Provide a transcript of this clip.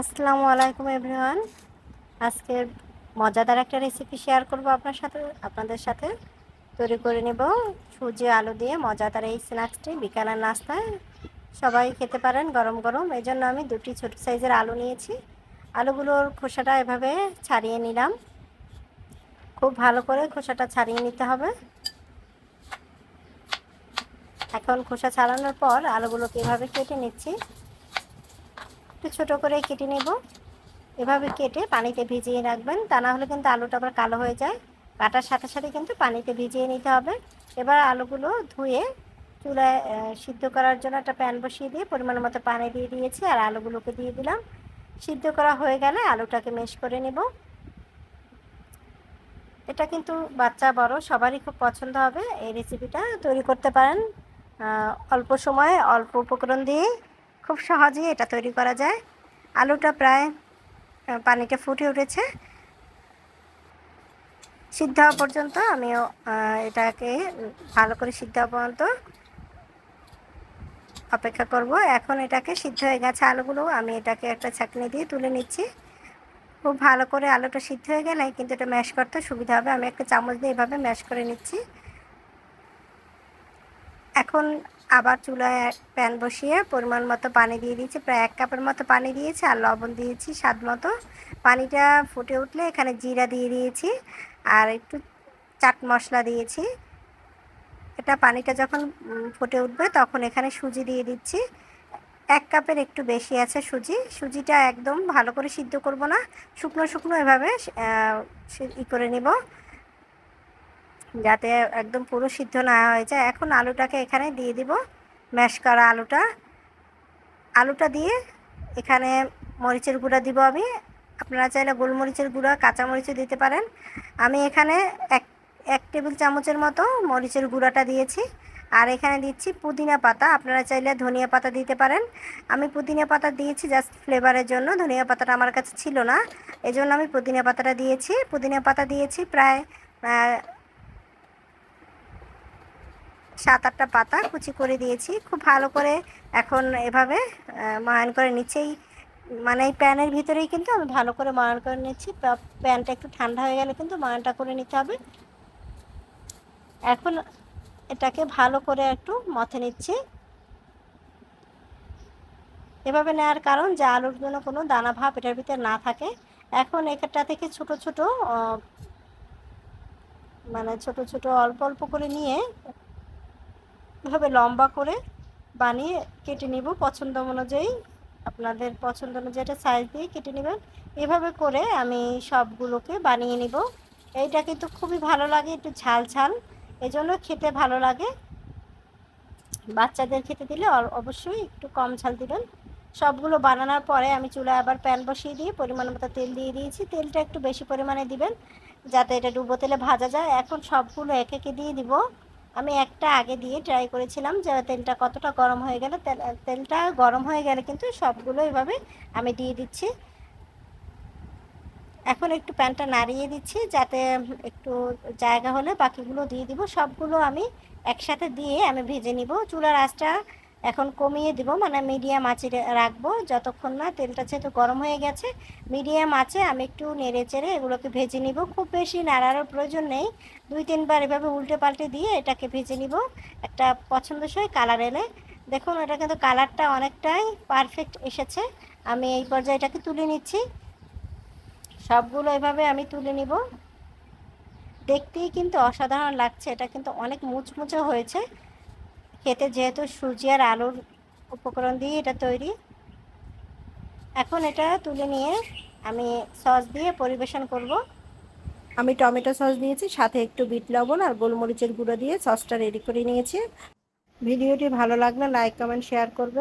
আসসালামু আলাইকুম এভরিওয়ান। আজকে মজাদার একটা রেসিপি শেয়ার করব আপনার সাথে, আপনাদের সাথে। তৈরি করে নেব সুজি, আলু দিয়ে মজাদার এই স্ন্যাক্সটি বিকালের নাস্তায়। সবাই খেতে পারেন গরম গরম। এই জন্য আমি দুটি ছোট সাইজের আলু নিয়েছি। আলুগুলোর খোসাটা এভাবে ছাড়িয়ে নিলাম। খুব ভালো করে খোসাটা ছাড়িয়ে নিতে হবে। এখন খোসা ছাড়ানোর পর আলুগুলোকে এভাবে কেটে নিচ্ছি। একটু ছোটো করে কেটে নেব। এভাবে কেটে পানিতে ভিজিয়ে রাখবেন। তা না হলে কিন্তু আলুটা আবার কালো হয়ে যায়। কাটার সাথে সাথে কিন্তু পানিতে ভিজিয়ে নিতে হবে। এবার আলুগুলো ধুয়ে চুলায় সিদ্ধ করার জন্য একটা প্যান বসিয়ে দিয়ে পরিমাণ মতো পানি দিয়ে দিয়েছি আর আলুগুলোকে দিয়ে দিলাম। সিদ্ধ করা হয়ে গেলে আলুটাকে মেশ করে নেব। এটা কিন্তু বাচ্চা, বড়, সবারই খুব পছন্দ হবে। এই রেসিপিটা তৈরি করতে পারেন। অল্প সময়ে অল্প উপকরণ দিয়ে খুব সহজেই এটা তৈরি করা যায়। আলুটা প্রায় পানিটা ফুটে উঠেছে। সিদ্ধ হওয়া পর্যন্ত আমিও এটাকে ভালো করে সিদ্ধ হওয়া পর্যন্ত অপেক্ষা করব। এখন এটাকে সিদ্ধ হয়ে গেছে আলুগুলো। আমি এটাকে একটা ছাঁকনি দিয়ে তুলে নিচ্ছি। খুব ভালো করে আলুটা সিদ্ধ হয়ে গেলে কিন্তু এটা ম্যাশ করতে সুবিধা হবে। আমি একটা চামচ দিয়ে এভাবে ম্যাশ করে নিচ্ছি। এখন আবার চুলায় প্যান বসিয়ে পরিমাণ মতো পানি দিয়ে দিয়েছি। প্রায় এক কাপের মতো পানি দিয়েছি আর লবণ দিয়েছি স্বাদ মতো। পানিটা ফুটে উঠলে এখানে জিরা দিয়ে দিয়েছি আর একটু চাট মশলা দিয়েছি। এটা পানিটা যখন ফুটে উঠবে তখন এখানে সুজি দিয়ে দিচ্ছি। এক কাপের একটু বেশি আছে সুজি। সুজিটা একদম ভালো করে সিদ্ধ করব না। শুকনো শুকনো এভাবে ই করে নিব। যাতে একদম পুরো সিদ্ধ না হয়ে যায়। এখন আলুটাকে এখানে দিয়ে দিব। ম্যাশ করা আলুটা। আলুটা দিয়ে এখানে মরিচের গুঁড়া দিব আমি। আপনারা চাইলে গোলমরিচের গুঁড়া, কাঁচামরিচও দিতে পারেন। আমি এখানে এক এক টেবিল চামচের মতো মরিচের গুঁড়াটা দিয়েছি। আর এখানে দিচ্ছি পুদিনা পাতা। আপনারা চাইলে ধনিয়া পাতা দিতে পারেন। আমি পুদিনা পাতা দিয়েছি জাস্ট ফ্লেভারের জন্য। ধনিয়া পাতাটা আমার কাছে ছিল না। এজন্য আমি পুদিনা পাতাটা দিয়েছি। পুদিনা পাতা দিয়েছি প্রায় সাত আটটা পাতা কুচি করে দিয়েছি। খুব ভালো করে এখন এভাবে ময়ান করে নিচেই মানে এই প্যানের ভিতরেই কিন্তু আমি ভালো করে ময়ান করে নিচ্ছি। প্যানটা একটু ঠান্ডা হয়ে গেলে কিন্তু ময়ানটা করে নিতে হবে। এখন এটাকে ভালো করে একটু মথে নিচ্ছি। এভাবে নেওয়ার কারণ যে আলুর জন্য কোনো দানা ভাব এটার ভিতরে না থাকে। এখন একটা থেকে ছোট ছোট মানে ছোট ছোট অল্প অল্প করে নিয়ে এভাবে লম্বা করে বানিয়ে কেটে নিব। পছন্দ অনুযায়ী, আপনাদের পছন্দ অনুযায়ী এটা সাইজ দিয়ে কেটে নেবেন। এভাবে করে আমি সবগুলোকে বানিয়ে নিব। এইটা কিন্তু খুবই ভালো লাগে, একটু ঝাল ঝাল। এজন্য খেতে ভালো লাগে। বাচ্চাদের খেতে দিলে অবশ্যই একটু কম ঝাল দিবেন। সবগুলো বানানোর পরে আমি চুলায় আবার প্যান বসিয়ে দিয়ে পরিমাণ মতো তেল দিয়ে দিয়েছি। তেলটা একটু বেশি পরিমাণে দিবেন, যাতে এটা ডুবো তেলে ভাজা যায়। এখন সবগুলো একে একে দিয়ে দিব। আমি একটা আগে দিয়ে ট্রাই করেছিলাম যে তেলটা কতটা গরম হয়ে গেলে তেলটা গরম হয়ে গেলে কিন্তু সবগুলো এভাবে আমি দিয়ে দিচ্ছি। এখন একটু প্যানটা নাড়িয়ে দিচ্ছি যাতে একটু জায়গা হলে বাকিগুলো দিয়ে দিব। সবগুলো আমি একসাথে দিয়ে আমি ভেজে নিব। চুলার আঁচটা এখন কমিয়ে দিব মানে মিডিয়াম আঁচে রাখব। যতক্ষণ না তেলটা যেহেতু গরম হয়ে গেছে, মিডিয়াম আঁচে আমি একটু নেড়ে চেড়ে এগুলোকে ভেজে নিব। খুব বেশি নাড়ারও প্রয়োজন নেই। দুই তিনবার এভাবে উল্টে পাল্টে দিয়ে এটাকে ভেজে নিব একটা পছন্দসই কালার এলে। দেখুন, এটা কিন্তু কালারটা অনেকটাই পারফেক্ট এসেছে। আমি এই পর্যায়ে এটাকে তুলে নিচ্ছি। সবগুলো এভাবে আমি তুলে নিব। দেখতেই কিন্তু অসাধারণ লাগছে। এটা কিন্তু অনেক মুচমুচে হয়েছে। খেতে যেহেতু সুজি আর আলুর উপকরণ দিয়ে এটা তৈরি, এখন এটা তুলে নিয়ে আমি সস দিয়ে পরিবেশন করব। আমি টমেটো সস নিয়েছি সাথে একটু বিট লবণ আর গোলমরিচের গুঁড়ো দিয়ে সসটা রেডি করে নিয়েছি। ভিডিওটি ভালো লাগলে লাইক কমেন্ট শেয়ার করবেন।